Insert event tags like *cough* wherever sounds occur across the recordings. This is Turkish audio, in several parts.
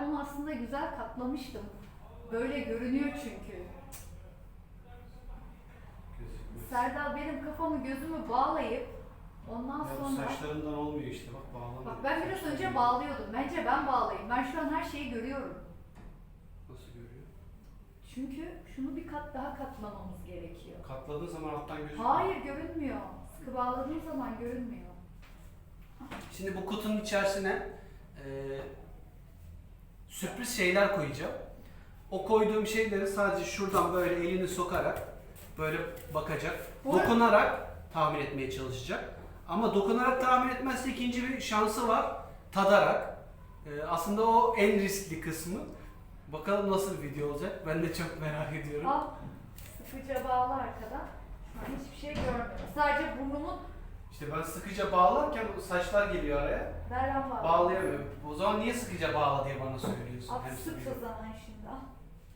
ben onu aslında güzel katlamıştım. Böyle görünüyor çünkü. Serdal benim kafamı gözümü bağlayıp ondan Ya sonra saçlarından olmuyor işte bak bağlamıyor. bak ben biraz önce bağlıyordum. Bence ben bağlayayım. Ben şu an her şeyi görüyorum. Nasıl görüyor? Çünkü şunu bir kat daha katlamamız gerekiyor. Katladığın zaman alttan gözüküyor. Hayır görünmüyor. Sıkı bağladığım zaman görünmüyor. Şimdi bu kutunun içerisine e, sürpriz şeyler koyacağım. O koyduğum şeyleri sadece şuradan böyle elini sokarak böyle bakacak. Dokunarak tahmin etmeye çalışacak. Ama dokunarak tahmin etmezse ikinci bir şansı var. Tadarak. E, aslında o en riskli kısmı. Bakalım nasıl bir video olacak. Ben de çok merak ediyorum. Al sıkıca bağla arkadan. Hiçbir şey görmüyorum. Sadece burnumun İşte ben sıkıca bağlarken o saçlar geliyor araya. nereden bağlı? Bağlayamıyorum. O zaman niye sıkıca bağla diye bana söylüyorsun. Abi Hem sık o zaman şimdi. al.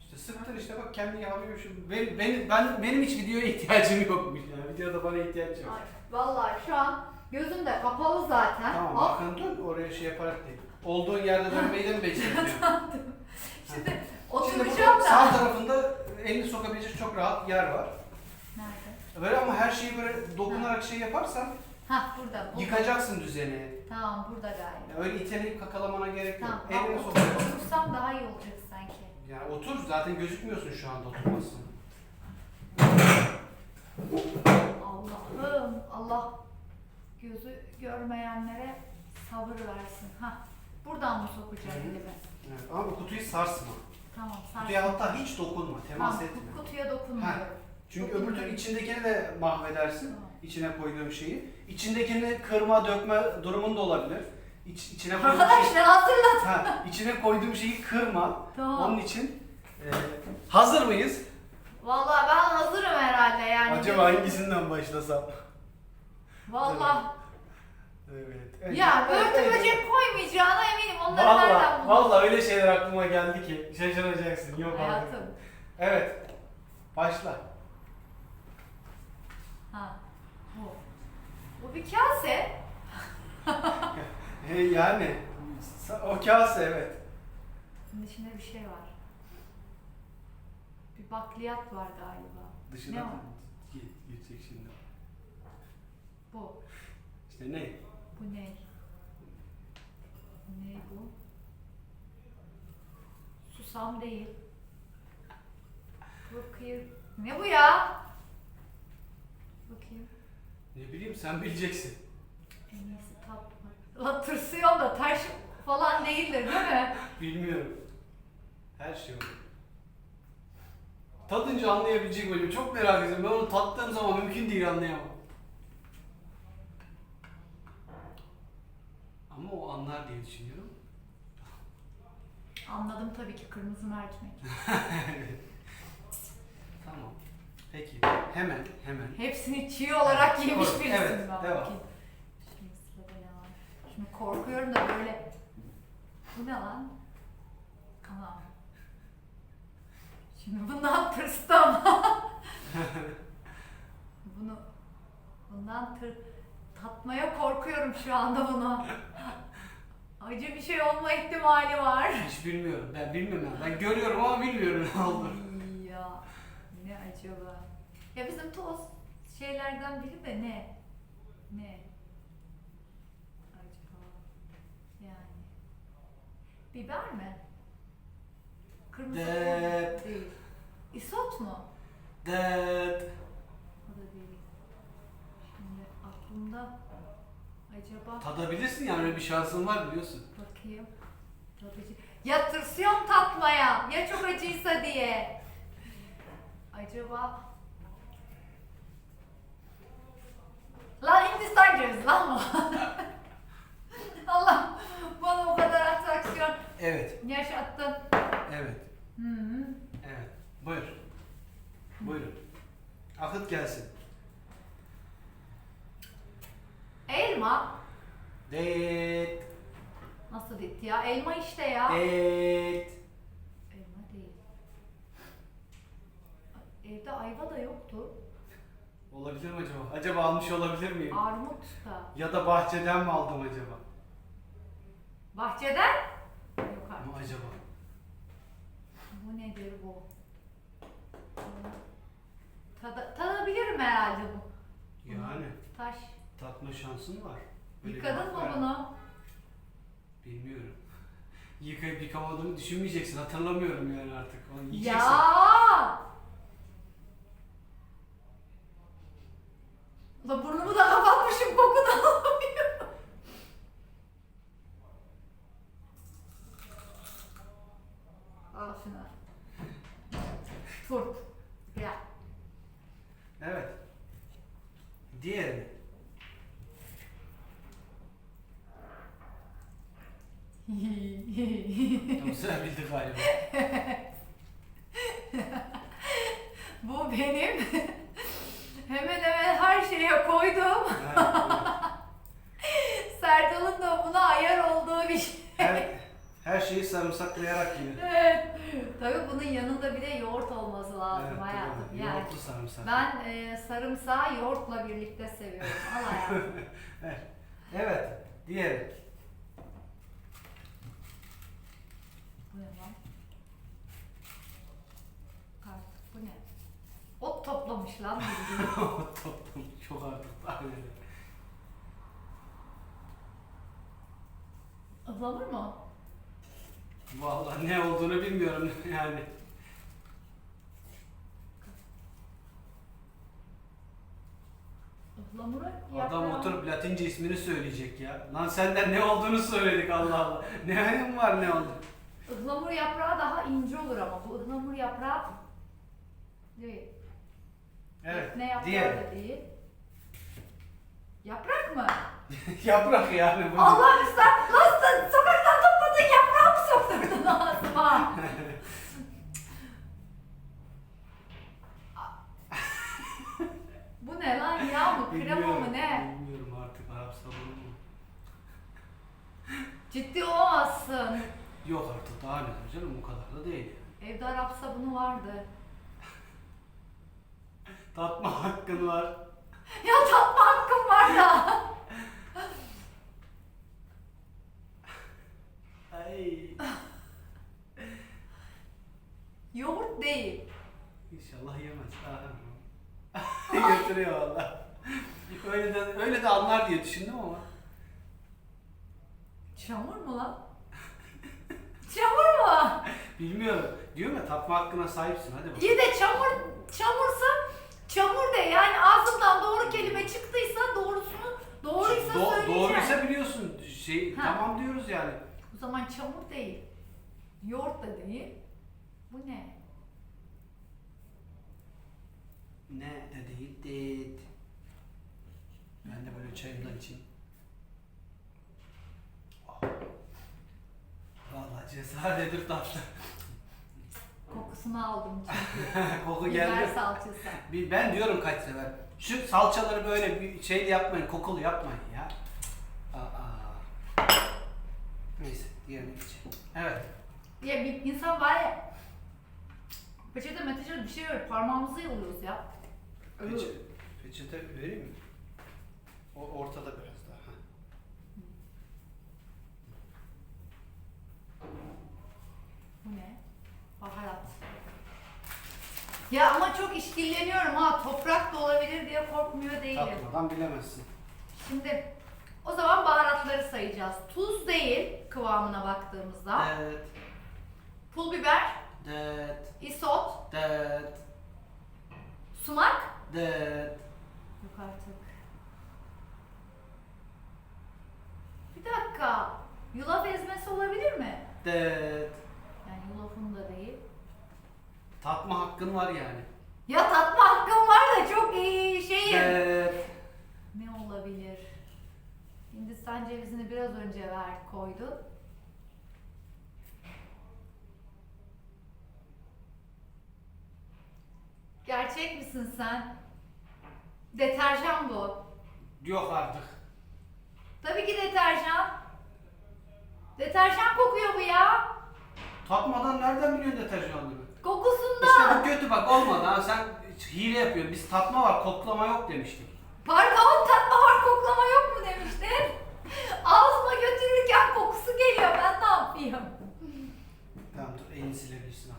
İşte sıktın işte bak kendi yapıyormuşum. Ben, benim, ben, benim hiç videoya ihtiyacım yokmuş yani. Videoda bana ihtiyaç yok. Ay, vallahi şu an gözüm de kapalı zaten. Tamam Al. arkanı dön oraya şey yaparak değil. Olduğun yerde dönmeyi de mi beceremiyorsun? Şimdi Şimdi oturacağım burada da. sağ tarafında elini sokabilecek çok rahat yer var. Nerede? Böyle ama her şeyi böyle dokunarak şey yaparsan Hah burada. bu. yıkacaksın düzeni. Tamam burada galiba. Yani öyle iteleyip kakalamana gerek yok. Tamam. Al, sokacaksın. Otursam daha iyi olacak sanki. Yani otur zaten gözükmüyorsun şu anda oturmasın. Allah'ım Allah gözü görmeyenlere sabır versin. Ha. Buradan mı sokacağım Hı elimi? Evet, ama bu kutuyu sarsma. Tamam sarsın. Kutuya hatta hiç dokunma, temas Tamam, etme. kutuya dokunmuyorum. Çünkü öbür türlü içindekini de mahvedersin. İçine koyduğum şeyi. İçindekini kırma, dökme durumun da olabilir. İç, içine *laughs* koyduğum şey, hatırlat. ha, içine koyduğum şeyi kırma. Tamam. Onun için e, hazır mıyız? Vallahi ben hazırım herhalde yani. Acaba hangisinden başlasam? Vallahi. Evet. evet. Ya Evet, örtü evet. böcek koymayacağına eminim. Onları nereden Valla, buldun? valla öyle şeyler aklıma geldi ki şaşıracaksın. Yok. Hayatım. Evet. Başla. Ha. Bu. Bu bir kase. He, *laughs* yani o kase evet. Bunun içinde bir şey var. Bir bakliyat var galiba. Dışına Ne? Gi- girecek şimdi. Bu. İşte ne? Bu ne? Ne bu? Susam değil. Bakayım. Ne bu ya? Bakayım. Ne bileyim sen bileceksin. En iyisi tatlı. La tırsıyorum da taş falan değildir değil mi? *laughs* Bilmiyorum. Her şey olur. Tadınca anlayabilecek miyim? Çok merak ediyorum. Ben onu tattığım zaman mümkün değil anlayamam. Ama o anlar diye düşünüyorum. Anladım tabii ki kırmızı mercimek. *laughs* Tamam. Peki. Hemen, hemen. Hepsini çiğ olarak yemiş Evet, birisin evet, ben. devam. Bakayım. Şimdi sırada ne var? Şimdi korkuyorum da böyle. Bu ne lan? Anam. Şimdi bundan tırstım. *laughs* bunu bundan tır tatmaya korkuyorum şu anda bunu. Acı bir şey olma ihtimali var. Hiç bilmiyorum. Ben bilmiyorum. Ben görüyorum ama bilmiyorum ne *laughs* olur. Acaba? Ya bizim toz şeylerden biri de ne? Ne? Acaba? Yani. Biber mi? Kırmızı pul değil. Isot mu? Dıt. O da değil. Şimdi aklımda acaba Tadabilirsin yani öyle bir şansın var biliyorsun. bakayım. Tadıcı. Ya tırsıyorum tatmaya. Ya çok acıysa diye. Acaba Lan Hindistan cevizi lan bu. *laughs* Allah bana o kadar atraksiyon Evet. yaşattın. Evet. Hı -hı. Evet. Buyur. Buyurun. Akıt gelsin. Elma. Dıt. ya. Elma işte ya. Evet. Elma değil. Evde ayva da yoktu. Olabilir mi acaba? Acaba almış olabilir miyim? Armut da. Ya da bahçeden mi aldım acaba? Bahçeden? Yok artık. Ama acaba? Bu nedir bu? Tada, tadabilirim herhalde bu. Yani Taş. tatma şansın var. Böyle bir Yıkadın mı bunu? Bilmiyorum. *laughs* Yıkayıp yıkamadığımı düşünmeyeceksin. Hatırlamıyorum yani artık. Onu yiyeceksin. Ya! La burnumu da kapatmışım kokudan alamıyorum. Al şunu. Turp. Ya. Evet. Diğeri. *laughs* Sen bildi galiba. *laughs* Bu benim *laughs* hemen hemen her şeye koyduğum Serdal'ın da buna ayar olduğu bir şey. her, her şeyi sarımsaklayarak yiyor. Evet. Tabii bunun yanında bir de yoğurt olması lazım Evet, hayatım. doğru. Yani Yoğurtlu sarımsak. ben e, sarımsağı yoğurtla birlikte seviyorum. Al hayatım. Evet. Evet. Diğeri. bu ne lan? Artık bu ne? Toplamış lan bildiğin. *laughs* Çok artık. Ihlamur mu? Vallahi ne olduğunu bilmiyorum yani. Ihlamuru Adam yaprağı- oturup Latince ismini söyleyecek ya. Lan senden ne olduğunu söyledik Allah Allah. Ne önemi var ne oldu? Ihlamur yaprağı daha ince olur ama bu ıhlamur yaprağı değil. Evet. Ne Diğeri. da değil. Yaprak mı? *laughs* Yaprak yani bu. Allah sen nasıl sokaktan topladın yaprağı mı sokturdun ağzıma? *laughs* bu ne lan yağ mı krema mı ne? Bilmiyorum artık Arap sabunu mu? Ciddi olamazsın. Yok artık daha neler canım bu kadar da değil. Evde Arap sabunu vardı. Tatma hakkın var. Ya tatma hakkım var da. Ay. Yoğurt değil. İnşallah yemez. Aha. *laughs* Götürüyor valla. Öyle de, öyle de anlar diye düşündüm ama. Çamur mu lan? *laughs* Çamur mu? Bilmiyorum. Diyorum ya tatma hakkına sahipsin hadi bakalım. İyi de çamur, çamursa çamur de yani ağzımdan doğru kelime çıktıysa doğrusunu doğruysa Do- söyleyeceğim. doğruysa biliyorsun. Şey Ha. tamam diyoruz yani. O zaman çamur değil. Yoğurt da değil. Bu ne? Ne de değil değil. Ben de böyle çayımdan içeyim. Vallahi cesaredir tatlı. Kokusunu aldım çünkü. *laughs* Koku Biber geldi. salçası. Bir- Ben diyorum kaç sefer. Şu salçaları böyle bir şey yapmayın, kokulu yapmayın ya. Aa. Neyse, diğerine geçelim. Evet. Ya bir insan var ya peçete meteçete bir şey ver parmağımızı yalıyoruz ya. Peçe, peçete vereyim mi? O ortada biraz daha. ha. Bu ne? Baharat. Ya ama çok işkilleniyorum ha. Toprak da olabilir diye korkmuyor değilim. Tatmadan bilemezsin. Şimdi o zaman baharatları sayacağız. Tuz değil kıvamına baktığımızda. Evet, Pul biber, evet, isot, evet, sumak. evet. Yok artık. Bir dakika. Yulaf ezmesi olabilir mi? Evet. Yani yulafın da değil. Tatma hakkın var yani. Ya tatma hakkım var da çok iyi şeyim. Evet. Ne olabilir? Hindistan cevizini biraz önce ver koydu. Gerçek misin sen? Deterjan bu. Yok artık. Tabii ki deterjan. Deterjan kokuyor bu ya. Tatmadan nereden biliyorsun deterjan olduğunu? Kokusunda. İşte bu kötü bak olmadı ha sen hile yapıyorsun. Biz tatma var koklama yok demiştik. Pardon tatma var koklama yok mu demiştin. Ağzıma götürürken kokusu geliyor ben ne yapayım? Tamam dur elini silebilirsin al.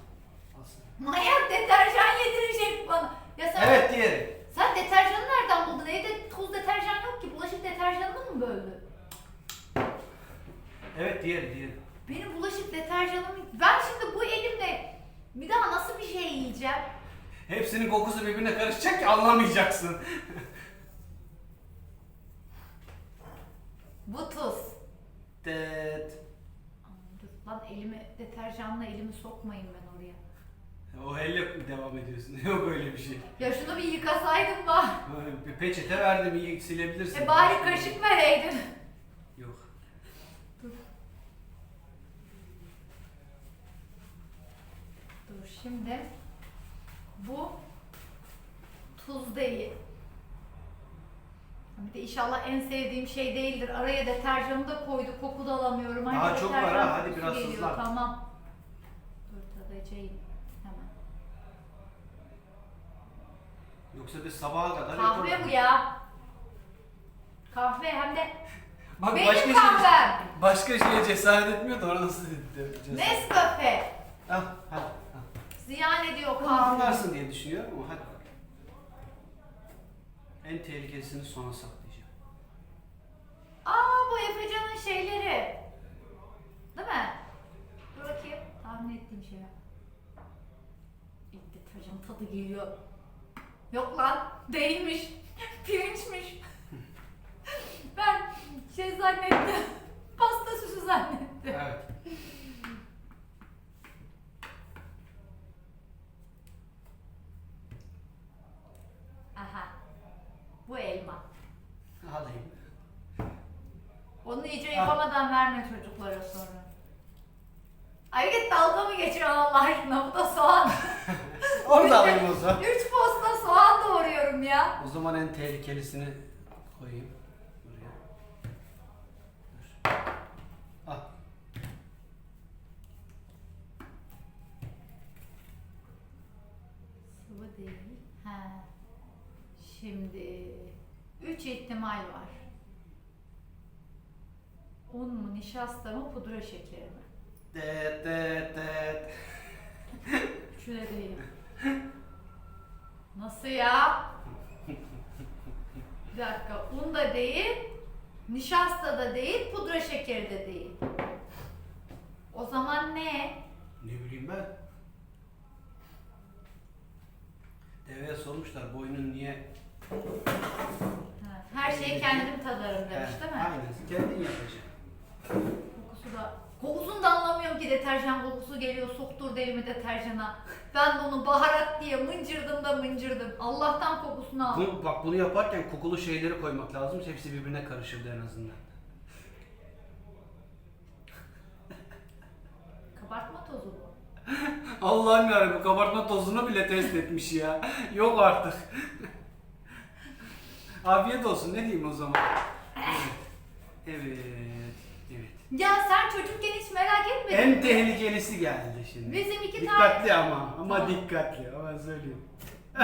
Sen. Manyak deterjan yedirecek bana. Ya sen, Evet diğeri. sen deterjanı nereden buldun? Evde toz deterjan yok ki. Bulaşık deterjanını mı böldün? Evet diğeri diğeri. Benim bulaşık deterjanım... Ben şimdi bu elimle bir daha nasıl bir şey yiyeceğim? Hepsinin kokusu birbirine anlamayacaksın. Bu tuz. Aman dur lan elimi deterjanla elimi sokmayın ben oraya. O elle devam ediyorsun. *laughs* Yok öyle bir şey. Ya şunu bir yıkasaydım. Böyle Bir peçete verdim iyi silebilirsin. E bari kaşık vereydin. Yok. Dur şimdi. Bu tuz değil. Bir de inşallah en sevdiğim şey değildir. Araya deterjanı da koydu. Koku da alamıyorum. Hani Daha çok var deterjan ha, hadi kokusu biraz geliyor. hızlan. Tamam. Dur tadacağım. Hemen. Yoksa biz sabaha kadar Kahve bu ya. Kahve hem de *laughs* Bak benim başka şey, kahvem. başka şeye cesaret etmiyor da ona nasıl cesaret? Nescafe. Al hadi. Ziyan ediyor Bunu kahve. anlarsın diye düşünüyorum ama hadi bak. En tehlikelisini sona saklayacağım. Aa bu Efecan'ın şeyleri. Değil mi? Dur bakayım. Tahmin ettiğim şey. İlk deterjan tadı geliyor. Yok lan değilmiş. *laughs* Pirinçmiş. *laughs* ben şey zannettim. *laughs* Pasta süsü zannettim. Evet. Aha. Bu elma. Alayım. Onu iyice yapamadan verme çocuklara sonra. Ay git dalga mı geçiyor Allah aşkına bu da soğan. *laughs* Onu da alayım o zaman. Üç posta soğan doğruyorum ya. O zaman en tehlikelisini koyayım. Buraya. Dur. Al. Sıvı değil. He. Şimdi üç ihtimal var. Un mu, nişasta mı, pudra şekeri mi? Det det det. Üçü de değil. Nasıl ya? Bir dakika. Un da değil, nişasta da değil, pudra şekeri de değil. O zaman ne? Ne bileyim ben. Deveye sormuşlar boynun niye Ha, Her şeyi kendim tadarım demiş değil mi? Aynen. Kendin yapacaksın. Kokusu da kokusunu da anlamıyorum ki deterjan kokusu geliyor sokturdu elimi deterjana. Ben de onu baharat diye mıncırdım da mıncırdım. Allah'tan kokusunu aldım. Bunu, bak bunu yaparken kokulu şeyleri koymak lazım. Hepsi birbirine karışırdı en azından. *laughs* Kabartma tozu bu. *laughs* Allah'ım yarabbim bu kabartma tozunu bile test etmiş ya. Yok artık. *laughs* Afiyet olsun ne diyeyim o zaman. Evet. Evet. Evet. Ya sen çocukken hiç merak etmedin En mi? tehlikelisi geldi şimdi. Bizim iki dikkatli tane- ama. Ama Tamam. dikkatli. Ama söyleyeyim. *laughs*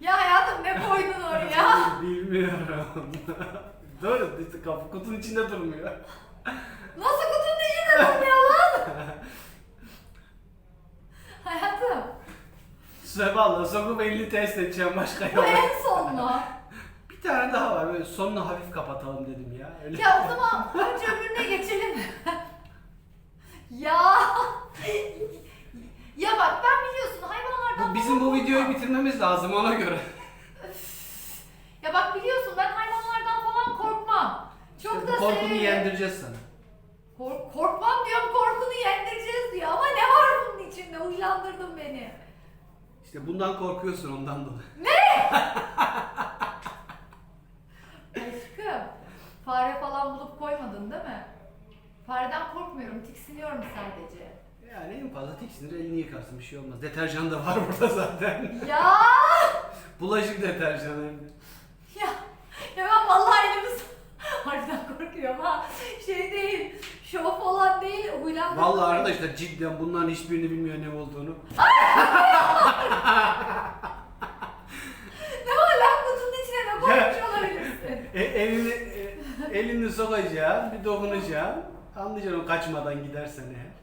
Ya hayatım ne koydun oraya? *laughs* Bilmiyorum. *laughs* Doğru. işte Kapı kutunun içinde durmuyor. Nasıl kutunun içinde durmuyor lan? hayatım Valla sokup elini test edeceğim başka bu yok. en son mu? *laughs* Bir tane daha var. Böyle sonunu hafif kapatalım dedim ya. Öyle. Ya o zaman önce öbürüne geçelim. *laughs* ya. *laughs* ya bak ben biliyorsun hayvanlardan Bu, bizim bu falan videoyu korkmam. bitirmemiz lazım ona göre. Ya bak biliyorsun ben hayvanlardan falan korkmam. Çok da bu korkunu severim. yendireceğiz sana. Kork- korkmam diyorum korkunu yendireceğiz diyor ama ne var bunun içinde uyandırdın beni. İşte bundan korkuyorsun ondan dolayı. Aşkım, fare falan bulup koymadın değil mi? Fareden korkmuyorum, tiksiniyorum sadece. Yani en fazla tiksinir elini yıkarsın bir şey olmaz. Deterjan da var *laughs* burada zaten. Ya! Bulaşık deterjanı. hem. Ya, ya ben vallahi elimiz harbiden korkuyorum ha. Şey değil, şov falan değil, huylandım. Vallahi arkadaşlar cidden bunların hiçbirini bilmiyor ne olduğunu. Ne var lan kutunun içine ne koymuş olabilirsin? E, elini, e, elini sokacaksın, bir dokunacaksın. Anlayacaksın o kaçmadan gidersen eğer.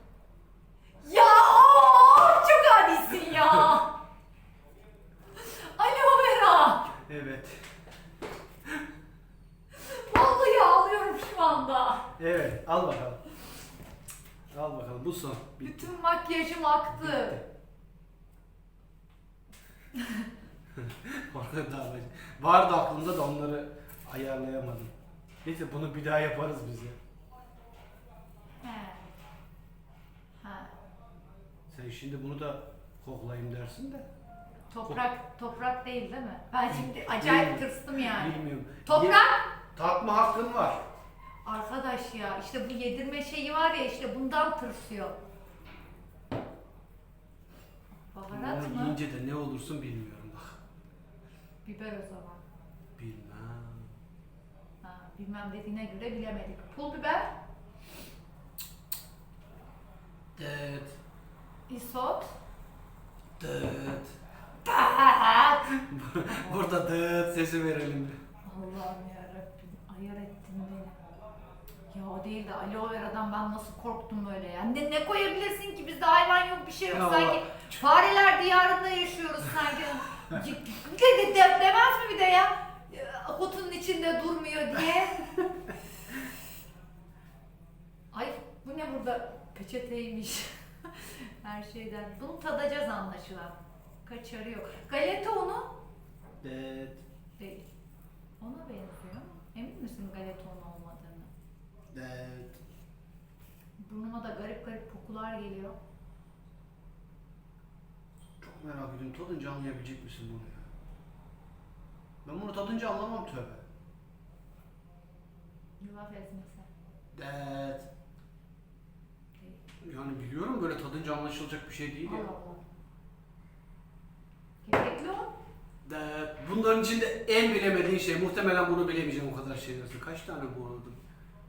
Ya of, çok adisin ya. Aloe vera. Evet. Vallahi ağlıyorum şu anda. Evet, al bakalım. Al bakalım, bu son. Bitti. Bütün makyajım aktı. *laughs* Orada da var. Vardı aklımda da onları ayarlayamadım. Neyse bunu bir daha yaparız biz ya. He. Ha. Sen şimdi bunu da koklayayım dersin de. Toprak, toprak değil değil mi? Ben şimdi acayip Değil. tırstım yani. Bilmiyorum. Toprak. Tatma hakkın var. Arkadaş ya işte bu yedirme şeyi var ya işte bundan tırsıyor. Baharat Onu mı? yiyince de ne olursun bilmiyorum bak. Biber o zaman. Bilmem. Ha, bilmem dediğine göre bilemedik. Pul biber, Dıt. isot, Dıt. Tat. *laughs* Burada dıt sesi verelim. Allah'ım yarabbim ayar beni. Ya o değil de aloe vera'dan ben nasıl korktum böyle ya. Ne, ne koyabilirsin ki bizde hayvan yok bir şey yok Ya sanki. Fareler diyarında yaşıyoruz sanki. *laughs* de, de, de- demez mi bir de ya? Ya, Kutunun içinde durmuyor diye. *laughs* Ay bu ne burada? Peçeteymiş. *laughs* Her şeyden. Bunu tadacağız anlaşılan. Kaçarı yok. Galeta unu Dıt. değil. Ona benziyor. Emin misin galeta unu? Dıt. Burnuma da garip garip kokular geliyor. Çok merak ediyorum. Tadınca anlayabilecek misin bunu ya? Ben bunu tadınca anlamam tövbe. Yulaf ezmesi. Değil. Yani biliyorum böyle tadınca anlaşılacak bir şey değil ya. Allah Allah. Un. Dıt. Bunların içinde en bilemediğin şey muhtemelen bunu bilemeyeceğim o kadar şey arasında. Kaç tane bu arada?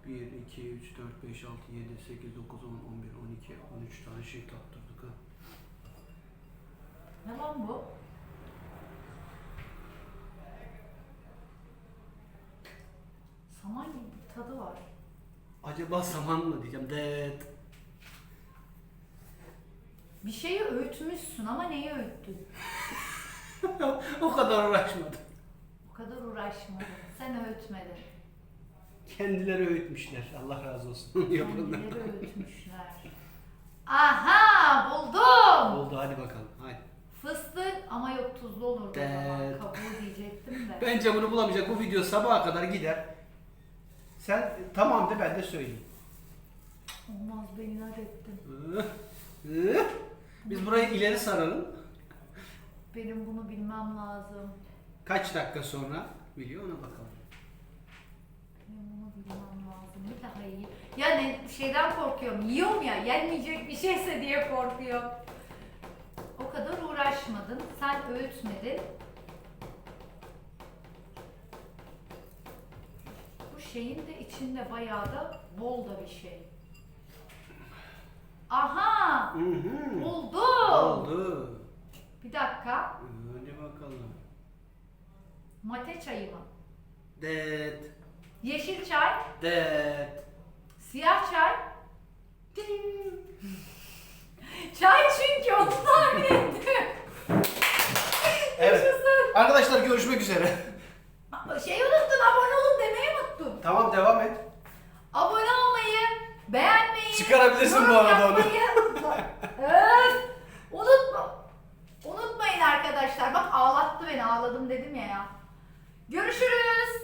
1, 2, 3, 4, 5, 6, 7, 8, 9, 10, 11, 12, 13 tane şey tattırdık ha. Ne lan bu? Saman gibi bir tadı var. Acaba saman mı diyeceğim? Dıt. Bir şeyi öğütmüşsün ama neyi öğüttün? *laughs* o kadar uğraşmadım. O kadar uğraşmadın. Sen öğütmedin. Kendileri öğütmüşler. Allah razı olsun. Yapanlar. *laughs* Kendileri öğütmüşler. Aha buldum. Oldu hadi bakalım. Hadi. Fıstık ama yok tuzlu olurdu o zaman. Evet. Kabuğu diyecektim de. *laughs* Bence bunu bulamayacak. Bu video sabaha kadar gider. Sen tamam de ben de söyleyeyim. Olmaz beni inat ettin. Ih, ih. Biz burayı ileri saralım. Benim bunu bilmem lazım. Kaç dakika sonra video ona bakalım. Daha iyi. Yani şeyden korkuyorum. Yiyorum ya yenmeyecek bir şeyse diye korkuyorum. O kadar uğraşmadın. Sen öğütmedin. Bu şeyin de içinde bayağı da bol da bir şey. Aha! Hı hı. Buldum. Oldu. Bir dakika. Hadi bakalım. Mate çayı mı? Det. Yeşil çay, Det. siyah çay. Çay çünkü onu tahmin ettim. Evet. Yaşasın. Arkadaşlar görüşmek üzere. Şey unuttun, abone olun demeyi unuttun. Tamam devam et. Abone olmayı, beğenmeyi, Çıkarabilirsin yorum bu arada onu. yapmayı- *laughs* Öf! Unutma. Unutmayın arkadaşlar. Bak ağlattı beni, ağladım dedim ya ya. Görüşürüz.